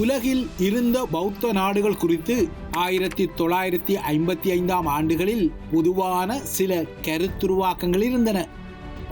உலகில் இருந்த பௌத்த நாடுகள் குறித்து ஆயிரத்தி தொள்ளாயிரத்தி ஐம்பத்தி ஐந்தாம் ஆண்டுகளில் பொதுவான சில கருத்துருவாக்கங்கள் இருந்தன.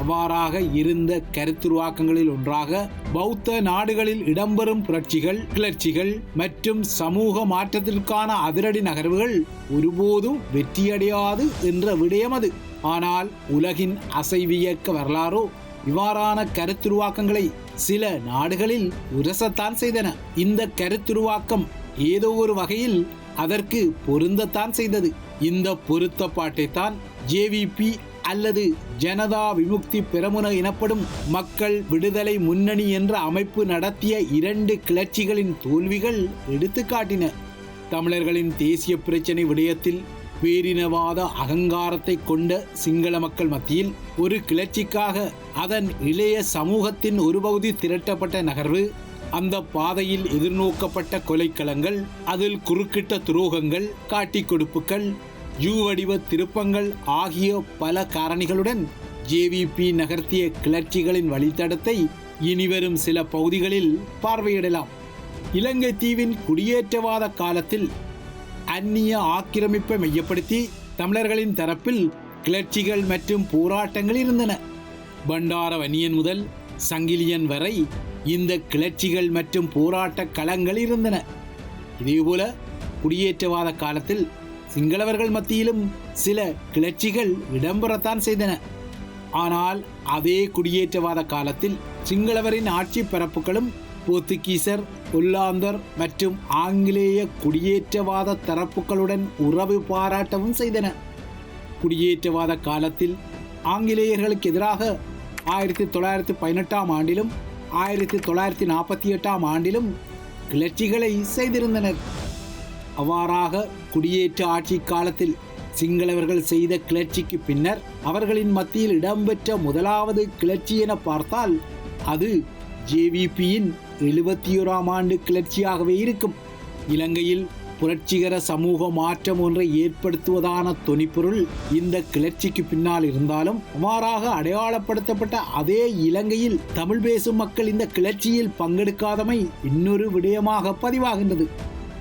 அவ்வாறாக இருந்த கருத்துருவாக்கங்களில் ஒன்றாக பௌத்த நாடுகளில் இடம்பெறும் புரட்சிகள் கிளர்ச்சிகள் மற்றும் சமூக மாற்றத்திற்கான அதிரடி நகர்வுகள் ஒருபோதும் வெற்றியடையாது என்ற விடயம் அது. ஆனால் உலகின் அசைவியக்க வரலாறோ இவ்வாறான கருத்துருவாக்கங்களை சில நாடுகளில் உரசத்தான் செய்தன. இந்த கருத்துருவாக்கம் ஏதோ ஒரு வகையில் அதற்கு பொருந்தத்தான் செய்தது. இந்த பொருத்தப்பாட்டை தான் ஜேவிபி அல்லது ஜனதா விமுக்தி பெரமுன எனப்படும் மக்கள் விடுதலை முன்னணி என்ற அமைப்பு நடத்திய இரண்டு கிளர்ச்சிகளின் தோல்விகள் எடுத்துக்காட்டின. தமிழர்களின் தேசிய பிரச்சினை விடயத்தில் பேரினவாத அகங்காரத்தை கொண்ட சிங்கள மக்கள் மத்தியில் ஒரு கிளர்ச்சிக்காக அதன் இளைய சமூகத்தின் ஒரு பகுதி திரட்டப்பட்ட நகர்வு அந்த பாதையில் எதிர்நோக்கப்பட்ட கொலைக்களங்கள் அதில் குறுக்கிட்ட துரோகங்கள் காட்டிக் கொடுப்புகள் யூ வடிவ திருப்பங்கள் ஆகிய பல காரணிகளுடன் ஜேவிபி நகர்த்திய கிளர்ச்சிகளின் வழித்தடத்தை இனிவரும் சில பகுதிகளில் பார்வையிடலாம். இலங்கை தீவின் குடியேற்றவாத காலத்தில் அந்நிய ஆக்கிரமிப்பை மையப்படுத்தி தமிழர்களின் தரப்பில் கிளர்ச்சிகள் மற்றும் போராட்டங்கள் இருந்தன. பண்டாரவனியன் முதல் சங்கிலியன் வரை இந்த கிளர்ச்சிகள் மற்றும் போராட்ட களங்கள் இருந்தன. இதேபோல குடியேற்றவாத காலத்தில் சிங்களவர்கள் மத்தியிலும் சில கிளர்ச்சிகள் இடம்பெறத்தான் செய்தன. ஆனால் அதே குடியேற்றவாத காலத்தில் சிங்களவரின் ஆட்சி பரப்புகளும் போர்த்துகீசர் ஒல்லாந்தர் மற்றும் ஆங்கிலேய குடியேற்றவாத தரப்புகளுடன் உறவு பாராட்டவும் செய்தன. குடியேற்றவாத காலத்தில் ஆங்கிலேயர்களுக்கு எதிராக ஆயிரத்தி தொள்ளாயிரத்தி பதினெட்டாம் ஆண்டிலும் ஆயிரத்தி தொள்ளாயிரத்தி நாற்பத்தி எட்டாம் ஆண்டிலும் கிளர்ச்சிகளை செய்திருந்தனர். அவ்வாறாக குடியேற்ற ஆட்சி காலத்தில் சிங்களவர்கள் செய்த கிளர்ச்சிக்கு பின்னர் அவர்களின் மத்தியில் இடம்பெற்ற முதலாவது கிளர்ச்சி என பார்த்தால் அது ஜேவிபியின் எழுபத்தி ஓராம் ஆண்டு கிளர்ச்சியாகவே இருக்கும். இலங்கையில் புரட்சிகர சமூக மாற்றம் ஒன்றை ஏற்படுத்துவதான தொனிப்பொருள் இந்த கிளர்ச்சிக்கு பின்னால் இருந்தாலும் அவ்வாறாக அடையாளப்படுத்தப்பட்ட அதே இலங்கையில் தமிழ் பேசும் மக்கள் இந்த கிளர்ச்சியில் பங்கெடுக்காதமை இன்னொரு விடயமாக பதிவாகின்றது.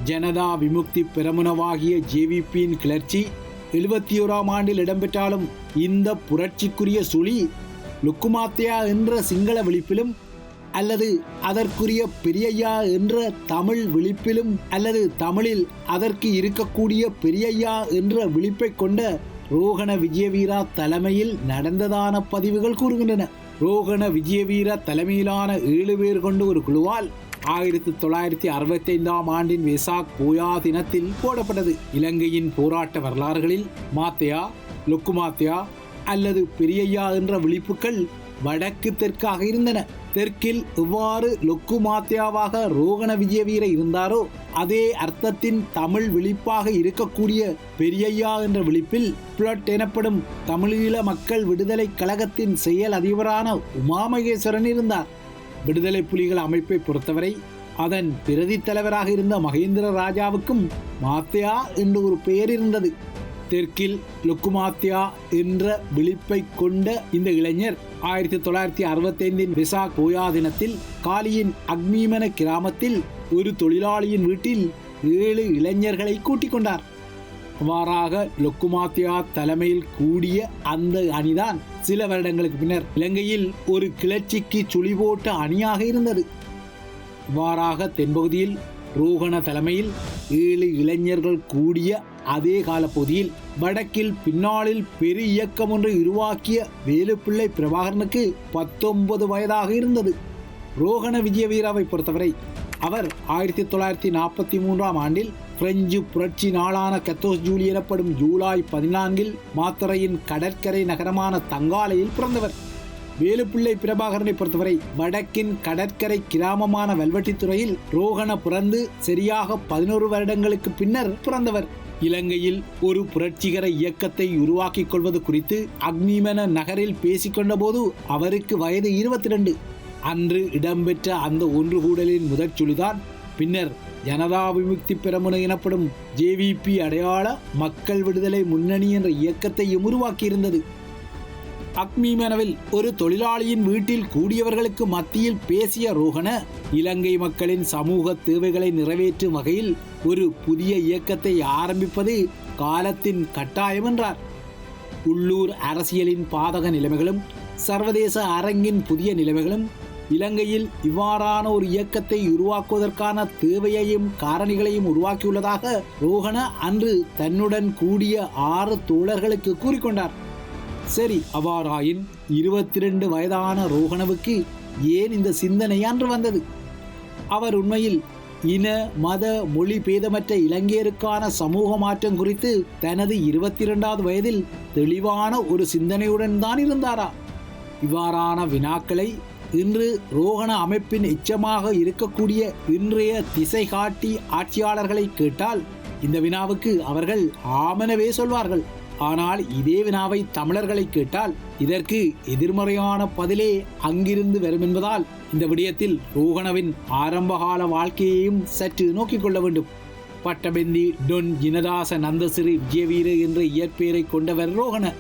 ஜனதா விமுக்தி பெரமுனவாகிய ஜேவிபியின் கிளர்ச்சி எழுபத்தி ஓராம் ஆண்டில் இடம்பெற்றாலும் இந்த புரட்சிக்குரிய சுழி லுக்குமாத்தியா என்ற சிங்கள விழிப்பிலும் அல்லது அதற்குரிய பெரியய்யா என்ற தமிழ் விழிப்பிலும் அல்லது தமிழில் அதற்கு இருக்கக்கூடிய பெரியய்யா என்ற விழிப்பை கொண்ட ரோகண விஜயவீரா தலைமையில் நடந்ததான பதிவுகள் கூறுகின்றன. ரோகண விஜயவீரா தலைமையிலான ஏழு பேர் கொண்ட ஒரு குழுவால் ஆயிரத்தி தொள்ளாயிரத்தி அறுபத்தி ஐந்தாம் ஆண்டின் வெசாக் போயா தினத்தில் போடப்பட்டது. இலங்கையின் போராட்ட வரலாறுகளில் மாத்தையா லுக்குமாத்தியா அல்லது பெரியையா என்ற விழிப்புகள் வடக்கு தெற்காக இருந்தன. தெற்கில் எவ்வாறு லொக்கு மாத்தியாவாக ரோகண விஜயவீர இருந்தாரோ அதே அர்த்தத்தின் தமிழ் விழிப்பாக இருக்கக்கூடிய பெரியய்யா என்ற விழிப்பில் புளட் எனப்படும் தமிழீழ மக்கள் விடுதலை கழகத்தின் செயல் அதிபரான உமாமகேஸ்வரன் இருந்தார். விடுதலை புலிகள் அமைப்பை பொறுத்தவரை அதன் பிரதி தலைவராக இருந்த மகேந்திர ராஜாவுக்கும் மாத்தியா என்று ஒரு பெயர் இருந்தது. தெற்கில் லுக்குமாத்தியா என்ற விழிப்பை கொண்ட இந்த இளைஞர் ஆயிரத்தி தொள்ளாயிரத்தி அறுபத்தி ஐந்தின் விசாக் போயா தினத்தில் காலியின் அக்மீமன கிராமத்தில் ஒரு தொழிலாளியின் வீட்டில் ஏழு இளைஞர்களை கூட்டிக் கொண்டார். அவ்வாறாக லொக்குமாத்தியா தலைமையில் கூடிய அந்த அணிதான் சில வருடங்களுக்கு பின்னர் இலங்கையில் ஒரு கிளர்ச்சிக்கு சுழி போட்ட அணியாக இருந்தது. இவ்வாறாக தென்பகுதியில் ரோகண தலைமையில் ஏழு இளைஞர்கள் கூடிய அதே காலப்பகுதியில் வடக்கில் பின்னாளில் பெரிய இயக்கம் ஒன்று உருவாக்கிய வேலுப்பிள்ளை பிரபாகரனுக்கு பத்தொன்பது வயதாக இருந்தது. ரோகண விஜயவீராவை பொறுத்தவரை அவர் ஆயிரத்தி தொள்ளாயிரத்தி நாற்பத்தி மூன்றாம் ஆண்டில் பிரெஞ்சு புரட்சி நாளான கத்தோஸ் ஜூலி எனப்படும் ஜூலை பதினான்கில் மாத்தறையின் கடற்கரை நகரமான தங்காலையில் பிறந்தவர். வேலுப்பிள்ளை பிரபாகரனை பொறுத்தவரை வடக்கின் கடற்கரை கிராமமான வெல்வெட்டித்துறையில் ரோகண பிறந்து சரியாக பதினோரு வருடங்களுக்கு பின்னர் பிறந்தவர். இலங்கையில் ஒரு புரட்சிகர இயக்கத்தை உருவாக்கிக் கொள்வது குறித்து அக்னிமன நகரில் பேசிக்கொண்டபோது அவருக்கு வயது இருபத்தி ரெண்டு அன்று இடம்பெற்ற அந்த ஒன்று கூடலின் முதற் சுழிதான் பின்னர் ஜனதா விமுக்தி பெரமுன எனப்படும் ஜேவிபி அடையாள மக்கள் விடுதலை முன்னணி என்ற இயக்கத்தையும் உருவாக்கியிருந்தது. அக்மீமனவில் ஒரு தொழிலாளியின் வீட்டில் கூடியவர்களுக்கு மத்தியில் பேசிய ரோகண இலங்கை மக்களின் சமூக தேவைகளை நிறைவேற்றும் வகையில் ஒரு புதிய இயக்கத்தை ஆரம்பிப்பது காலத்தின் கட்டாயம் என்றார். உள்ளூர் அரசியலின் பாதக நிலைமைகளும் சர்வதேச அரங்கின் புதிய நிலைமைகளும் இலங்கையில் இவ்வாறான ஒரு இயக்கத்தை உருவாக்குவதற்கான தேவையையும் காரணிகளையும் உருவாக்கியுள்ளதாக ரோஹன அன்று தன்னுடன் கூடிய ஆறு தோழர்களுக்கு கூறிக்கொண்டார். சரி அவ்வாறாயின் இருபத்தி ரெண்டு வயதான ரோகணவுக்கு ஏன் இந்த சிந்தனை அன்று வந்தது? அவர் உண்மையில் இன மத மொழி பேதமற்ற இலங்கையருக்கான சமூக மாற்றம் குறித்து தனது இருபத்தி இரண்டாவது வயதில் தெளிவான ஒரு சிந்தனையுடன் தான் இருந்தாரா? இவ்வாறான வினாக்களை இன்று ரோகண அமைப்பின் எச்சமாக இருக்கக்கூடிய இன்றைய திசை காட்டி ஆட்சியாளர்களை கேட்டால் இந்த வினாவுக்கு அவர்கள் ஆமனவே சொல்வார்கள். ஆனால் இதே வினாவை தமிழர்களை கேட்டால் இதற்கு எதிர்மறையான பதிலே அங்கிருந்து வரும் என்பதால் இந்த விடயத்தில் ரோகணவின் ஆரம்பகால வாழ்க்கையையும் சற்று நோக்கிக் கொள்ள வேண்டும். பட்டபெந்தி டொன் ஜினதாச நந்தசிறி விஜயவீர என்ற இயற்பெயரை கொண்டவர் ரோகண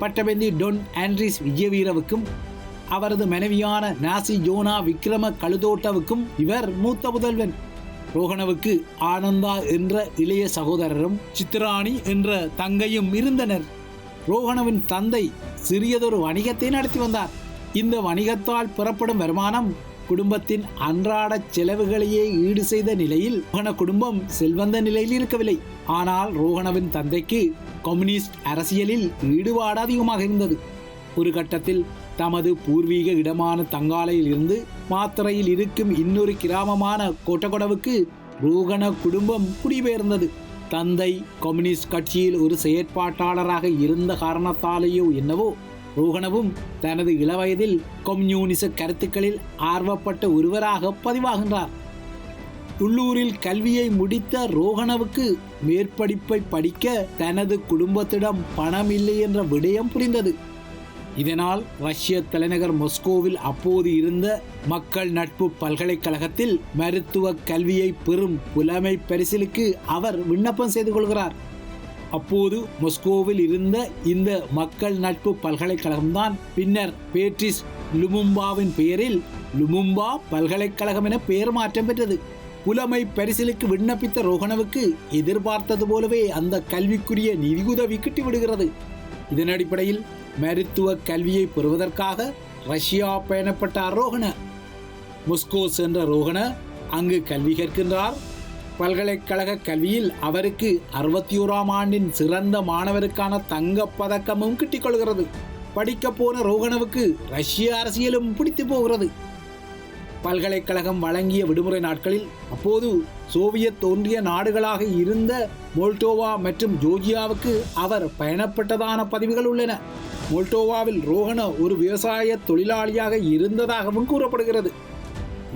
பட்டபெந்தி டொன் ஆண்ட்ரிஸ் விஜயவீரவுக்கும் அவரது மனைவியான நாசி ஜோனா விக்ரம கழுதோட்டவுக்கும் இவர் மூத்த புதல்வன் ரோகணவுக்கு ஆனந்தா என்ற இளைய சகோதரரும் சித்ராணி என்ற தங்கையும் இருந்தனர். ரோகணவின் தந்தை சிறியதொரு வணிகத்தை நடத்தி வந்தார். இந்த வணிகத்தால் பெறப்படும் வருமானம் குடும்பத்தின் அன்றாட செலவுகளையே ஈடு செய்த நிலையில் ரோகண குடும்பம் செல்வந்த நிலையில் இருக்கவில்லை. ஆனால் ரோகணவின் தந்தைக்கு கம்யூனிஸ்ட் அரசியலில் ஈடுபாடு அதிகமாக இருந்தது. ஒரு கட்டத்தில் தமது பூர்வீக இடமான தங்காலையில் இருந்து மாத்திரையில் இருக்கும் இன்னொரு கிராமமான கொட்டகொடவுக்கு ரோகண குடும்பம் குடிபெயர்ந்தது. தந்தை கம்யூனிஸ்ட் கட்சியில் ஒரு செயற்பாட்டாளராக இருந்த காரணத்தாலேயோ என்னவோ ரோகணவும் தனது இளவயதில் கம்யூனிச கருத்துக்களில் ஆர்வப்பட்ட ஒருவராக பதிவாகின்றார். உள்ளூரில் கல்வியை முடித்த ரோகணவுக்கு மேற்படிப்பை படிக்க தனது குடும்பத்திடம் பணம் இல்லை என்ற விடயம் புரிந்தது. இதனால் ரஷ்ய தலைநகர் மொஸ்கோவில் அப்போது இருந்த மக்கள் நட்பு பல்கலைக்கழகத்தில் மருத்துவ கல்வியை பெறும் புலமை பரிசிலுக்கு அவர் விண்ணப்பம் செய்து கொள்கிறார். அப்போது மொஸ்கோவில் இருந்த இந்த மக்கள் நட்பு பல்கலைக்கழகம்தான் பின்னர் பேட்ரிஸ் லுமும்பாவின் பெயரில் லுமும்பா பல்கலைக்கழகம் என பெயர் மாற்றம் பெற்றது. புலமை பரிசிலுக்கு விண்ணப்பித்த ரோகணவுக்கு எதிர்பார்த்தது போலவே அந்த கல்விக்குரிய நிதியுதவி கிட்டிவிடுகிறது. இதன் அடிப்படையில் மருத்துவ கல்வியை பெறுவதற்காக ரஷ்யா பயணப்பட்டார் ரோகண மொஸ்கோ சென்ற ரோகண அங்கு கல்வி கற்கின்றார். பல்கலைக்கழக கல்வியில் அவருக்கு அறுபத்தி ஓராம் ஆண்டின் சிறந்த மாணவருக்கான தங்கப் பதக்கமும் கிட்டிக்கொள்கிறது. படிக்க போன ரோகணவுக்கு ரஷ்ய அரசியலும் பிடித்து போகிறது. பல்கலைக்கழகம் வழங்கிய விடுமுறை நாட்களில் அப்போது சோவியத் ஒன்றிய நாடுகளாக இருந்த மோல்டோவா மற்றும் ஜோர்ஜியாவுக்கு அவர் பயணப்பட்டதான பதிவுகள் உள்ளன. மோல்டோவாவில் ரோஹன ஒரு விவசாய தொழிலாளியாக இருந்ததாகவும் கூறப்படுகிறது.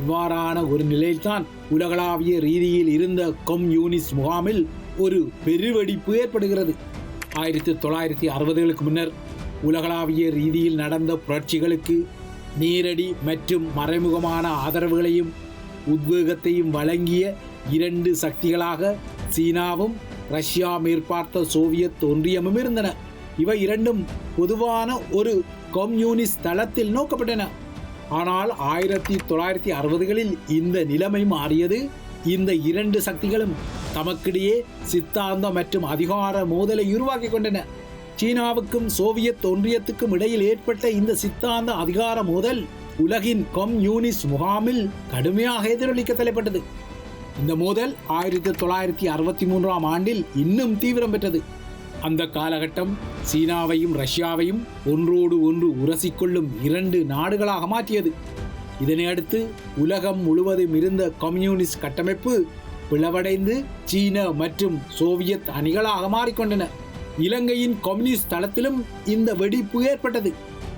இவ்வாறான ஒரு நிலையில்தான் உலகளாவிய ரீதியில் இருந்த கம்யூனிஸ்ட் முகாமில் ஒரு பெருவெடிப்பு ஏற்படுகிறது. ஆயிரத்தி தொள்ளாயிரத்தி அறுபதுகளுக்கு முன்னர் உலகளாவிய ரீதியில் நடந்த புரட்சிகளுக்கு நேரடி மற்றும் மறைமுகமான ஆதரவுகளையும் உத்வேகத்தையும் வழங்கிய இரண்டு சக்திகளாக சீனாவும் ரஷ்யா மேற்பார்த்த சோவியத் ஒன்றியமும் இருந்தன. இவை இரண்டும் பொதுவான ஒரு கம்யூனிஸ்ட் தளத்தில் நோக்கப்பட்டன. ஆனால் ஆயிரத்தி தொள்ளாயிரத்தி அறுபதுகளில் இந்த நிலைமை மாறியது. இந்த இரண்டு சக்திகளும் தமக்கிடையே சித்தாந்தம் மற்றும் அதிகார மோதலை உருவாக்கி கொண்டன. சீனாவுக்கும் சோவியத் ஒன்றியத்துக்கும் இடையில் ஏற்பட்ட இந்த சித்தாந்த அதிகார மோதல் உலகின் கம்யூனிஸ்ட் முகாமில் கடுமையாக எதிரொலிக்க தலைப்பட்டது. இந்த மோதல் ஆயிரத்தி தொள்ளாயிரத்தி அறுபத்தி மூன்றாம் ஆண்டில் இன்னும் தீவிரம் பெற்றது. அந்த காலகட்டம் சீனாவையும் ரஷ்யாவையும் ஒன்றோடு ஒன்று உரசிக்கொள்ளும் இரண்டு நாடுகளாக மாற்றியது. இதனையடுத்து உலகம் முழுவதும் இருந்த கம்யூனிஸ்ட் கட்டமைப்பு பிளவடைந்து சீன மற்றும் சோவியத் அணிகளாக மாறிக்கொண்டன. இலங்கையின் கம்யூனிஸ்ட் தளத்திலும் இந்த வெடிப்பு ஏற்பட்டது.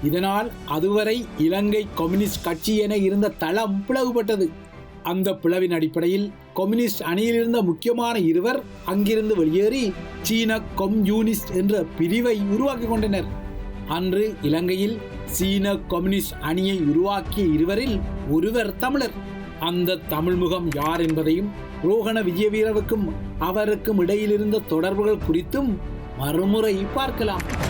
இதனால் அதுவரை இலங்கை கம்யூனிஸ்ட் கட்சி என இருந்த தளம் பிளவுபட்டது. அந்த பிளவின் அடிப்படையில் கம்யூனிஸ்ட் அணியிலிருந்த முக்கியமான இருவர் அங்கிருந்து வெளியேறி சீன கம்யூனிஸ்ட் என்ற பிரிவை உருவாக்கி கொண்டனர். அன்று இலங்கையில் சீன கம்யூனிஸ்ட் அணியை உருவாக்கிய இருவரில் ஒருவர் தமிழர். அந்த தமிழ் முகம் யார் என்பதையும் ரோகண விஜயவீரருக்கும் அவருக்கும் இடையிலிருந்த தொடர்புகள் குறித்தும் மறுமுறை பார்க்கலாம்.